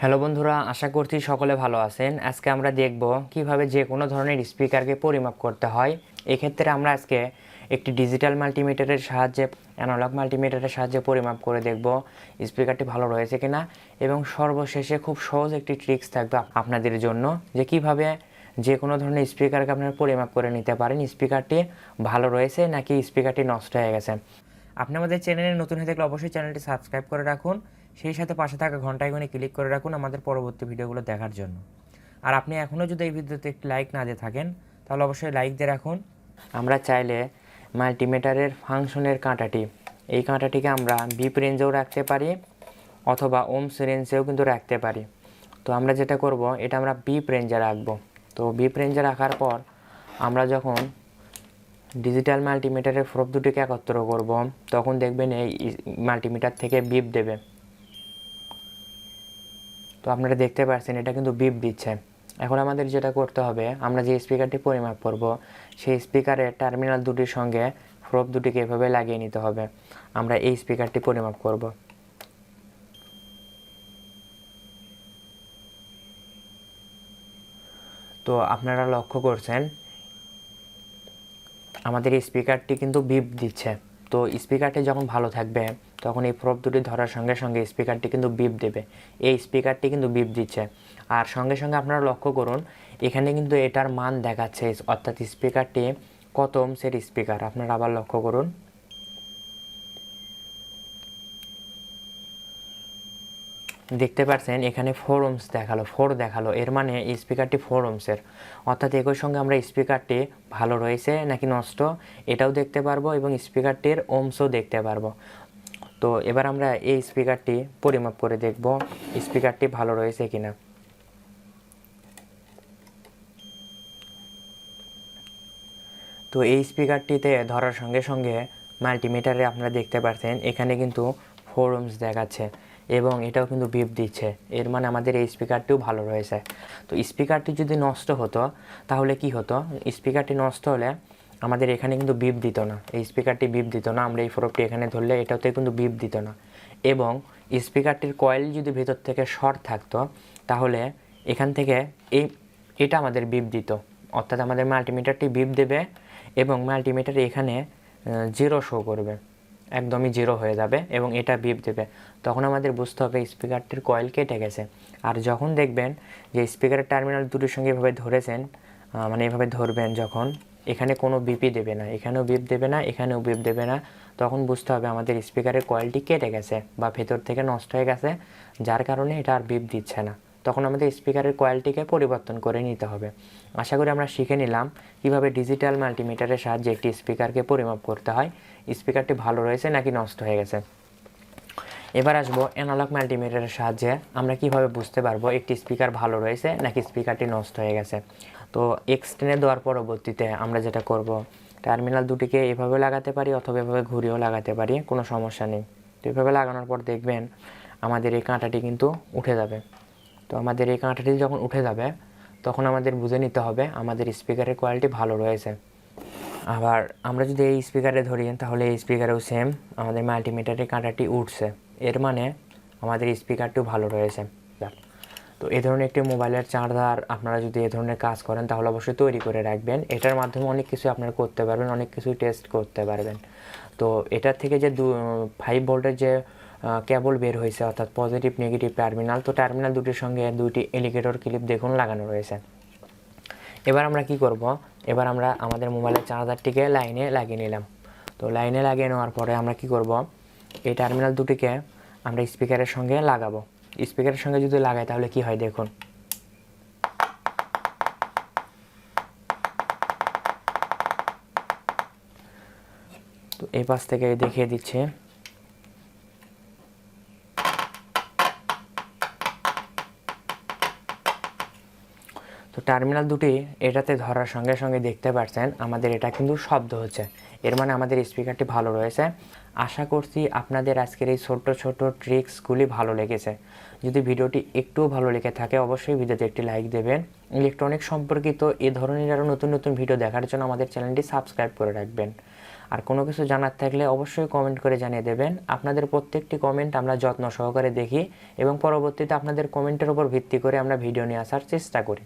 Hello বন্ধুরা, আশা করছি সকলে ভালো আছেন। আজকে আমরা দেখব কীভাবে যে কোনো ধরনের স্পিকারকে পরিমাপ করতে হয়। এক্ষেত্রে আমরা আজকে একটি ডিজিটাল মাল্টিমিটারের সাহায্যে, অ্যানালগ মাল্টিমিটারের সাহায্যে পরিমাপ করে দেখব স্পিকারটি ভালো রয়েছে কিনা। এবং সর্বশেষে খুব সহজ একটি ট্রিক্স থাকবে আপনাদের জন্য যে কীভাবে যে কোনো ধরনের স্পিকারকে আপনারা পরিমাপ করে নিতে পারেন। স্পিকারটি ভালো রয়েছে নাকি স্পিকারটি নষ্ট হয়ে গেছে? আপনি আমাদের চ্যানেলে নতুন হয়ে থাকলে অবশ্যই চ্যানেলটি সাবস্ক্রাইব করে রাখুন। সেই সাথে পাশে থাকা ঘণ্টা আইকনে ক্লিক করে রাখুন আমাদের পরবর্তী ভিডিওগুলো দেখার জন্য। আর আপনি এখনও যদি এই ভিডিওতে একটি লাইক না দিয়ে থাকেন, তাহলে অবশ্যই লাইক দিয়ে রাখুন। আমরা চাইলে মাল্টিমিটারের ফাংশনের কাঁটাটি, এই কাঁটাটিকে আমরা বিপ রেঞ্জেও রাখতে পারি অথবা ওমস রেঞ্জেও কিন্তু রাখতে পারি। তো আমরা যেটা করব, এটা আমরা বিপ রেঞ্জে রাখব। তো বিপ রেঞ্জে রাখার পর আমরা যখন ডিজিটাল মাল্টিমিটারের প্রোব দুটিকে একত্র করব, তখন দেখবেন এই মাল্টিমিটার থেকে বিপ দেবে। তো আপনারা দেখতে পাচ্ছেন এটা কিন্তু বিপ দিচ্ছে। এখন আমাদের যেটা করতে হবে, আমরা যে স্পিকারটি পরিমাপ করব, সেই স্পিকারের টার্মিনাল দুটির সঙ্গে প্রোব দুটিকে এভাবে লাগিয়ে নিতে হবে। আমরা এই স্পিকারটি পরিমাপ করব। তো আপনারা লক্ষ্য করছেন, আমাদের এই স্পিকারটি কিন্তু বিপ দিচ্ছে। তো স্পিকারটি যখন ভালো থাকবে, তখন এই প্রপ দুটি ধরার সঙ্গে সঙ্গে স্পিকারটি কিন্তু বিপ দেবে। এই স্পিকারটি কিন্তু বিপ দিচ্ছে। আর সঙ্গে সঙ্গে আপনারা লক্ষ্য করুন, এখানে কিন্তু এটার মান দেখাচ্ছে, অর্থাৎ স্পিকারটি কত ওমসের স্পিকার? আপনারা আবার লক্ষ্য করুন। দেখতে পাচ্ছেন এখানে ফোর ওমস দেখাল ফোর দেখাল, এর মানে স্পিকারটি ফোর ওমসের অর্থাৎ একই সঙ্গে আমরা স্পিকারটি ভালো রয়েছে নাকি নষ্ট, এটাও দেখতে পারব এবং স্পিকারটির ওমসও দেখতে পারব। তো এবার আমরা এই স্পিকারটি পরিমাপ করে দেখব স্পিকারটি ভালো রয়েছে কিনা। তো এই স্পিকারটিতে ধরার সঙ্গে সঙ্গে মাল্টিমিটারে আপনারা দেখতে পাচ্ছেন এখানে কিন্তু ফোর ওমস দেখাচ্ছে। এবং এটাও কিন্তু বিপ দিচ্ছে। এর মানে আমাদের এই স্পিকারটিও ভালো রয়েছে। তো স্পিকারটি যদি নষ্ট হতো, তাহলে কি হতো? স্পিকারটি নষ্ট হলে আমাদের এখানে কিন্তু বিপ দিত না। এই স্পিকারটি বিপ দিত না। আমরা এই ফোরপটি এখানে ধরলে এটাতে কিন্তু বিপ দিত না। এবং স্পিকারটির কয়েল যদি ভেতর থেকে শর্ট থাকতো, তাহলে এখান থেকে এই, এটা আমাদের বিপ দিত। অর্থাৎ আমাদের মাল্টিমিটারটি বিপ দেবে এবং মাল্টিমিটার এখানে জিরো শো করবে। একদমই জিরো হয়ে যাবে এবং এটা বিপ দেবে। তখন আমাদের বুঝতে হবে স্পিকারটির কয়েল কেটে গেছে। আর যখন দেখবেন যে স্পিকারের টার্মিনাল দুটির সঙ্গে এভাবে ধরেছেন মানে এভাবে ধরবেন যখন, এখানে কোনো বিপি দেবে না, এখানেও বিপ দেবে না, এখানেও বিপ দেবে না, তখন বুঝতে হবে আমাদের স্পিকারের কয়েলটি কেটে গেছে বা ভেতর থেকে নষ্ট হয়ে গেছে, যার কারণে এটা আর বিপ দিচ্ছে না। তখন আমাদের স্পিকারের কোয়ালিটিকে পরিবর্তন করে নিতে হবে। আশা করি আমরা শিখে নিলাম কীভাবে ডিজিটাল মাল্টিমিটারের সাহায্যে একটি স্পিকারকে পরিমাপ করতে হয়। স্পিকারটি ভালো রয়েছে নাকি নষ্ট হয়ে গেছে? এবার আসব অ্যানালগ মাল্টিমিটারের সাহায্যে। আমরা কীভাবে বুঝতে পারব একটি স্পিকার ভালো রয়েছে নাকি স্পিকারটি নষ্ট হয়ে গেছে? তো এক্সটেনে দেওয়ার পরবর্তীতে আমরা যেটা করব, টার্মিনাল দুটিকে এভাবে লাগাতে পারি অথবা এভাবে ঘুরিয়েও লাগাতে পারি, কোনো সমস্যা নেই। তো এভাবে লাগানোর পর দেখবেন আমাদের এই কাঁটাটি কিন্তু উঠে যাবে। তো আমাদের এই কাঁটাটি যখন উঠে যাবে, তখন আমাদের বুঝে নিতে হবে আমাদের স্পিকারের কোয়ালিটি ভালো রয়েছে। আবার আমরা যদি এই স্পিকারে ধরি, তাহলে এই স্পিকারেও সেম আমাদের মাল্টিমিটারের কাঁটাটি উঠছে। এর মানে আমাদের স্পিকারটিও ভালো রয়েছে। তো এ ধরনের একটি মোবাইলের চার্জার আপনারা যদি এ ধরনের কাজ করেন, তাহলে অবশ্যই তৈরি করে রাখবেন। এটার মাধ্যমে অনেক কিছু আপনারা করতে পারবেন, অনেক কিছুই টেস্ট করতে পারবেন। তো এটার থেকে যে দু ফাইভ ভোল্টের যে কেবল বের হয়েছে, অর্থাৎ পজিটিভ নেগেটিভ টার্মিনাল তো টার্মিনাল দুটির সঙ্গে দুইটি এলিগেটর ক্লিপ দেখুন লাগানো রয়েছে। এবার আমরা কি করব? এবার আমরা আমাদের মোবাইলের চার্জারটিকে লাইনে লাগিয়ে নিলাম। তো লাইনে লাগিয়ে নেওয়ার পরে আমরা কি করব? এই টার্মিনাল দুটিকে আমরা স্পিকারের সঙ্গে লাগাবো। স্পিকারের সঙ্গে যদি লাগাই, তাহলে কি হয় দেখুন। তো এই পাশ থেকে দেখিয়ে দিচ্ছে। টার্মিনাল দুটি এটাতে ধরার সঙ্গে সঙ্গে দেখতে পাচ্ছেন আমাদের এটা কিন্তু শব্দ হচ্ছে। এর মানে আমাদের স্পিকারটি ভালো রয়েছে। আশা করছি আপনাদের আজকের এই ছোট্ট ছোট ট্রিক্সগুলি ভালো লেগেছে। যদি ভিডিওটি একটুও ভালো লেগে থাকে, অবশ্যই ভিডিওতে একটি লাইক দেবেন। ইলেকট্রনিক সম্পর্কিত এ ধরনের আরও নতুন নতুন ভিডিও দেখার জন্য আমাদের চ্যানেলটি সাবস্ক্রাইব করে রাখবেন। আর কোনো কিছু জানার থাকলে অবশ্যই কমেন্ট করে জানিয়ে দেবেন। আপনাদের প্রত্যেকটি কমেন্ট আমরা যত্ন সহকারে দেখি এবং পরবর্তীতে আপনাদের কমেন্টের উপর ভিত্তি করে আমরা ভিডিও নিয়ে আসার চেষ্টা করি।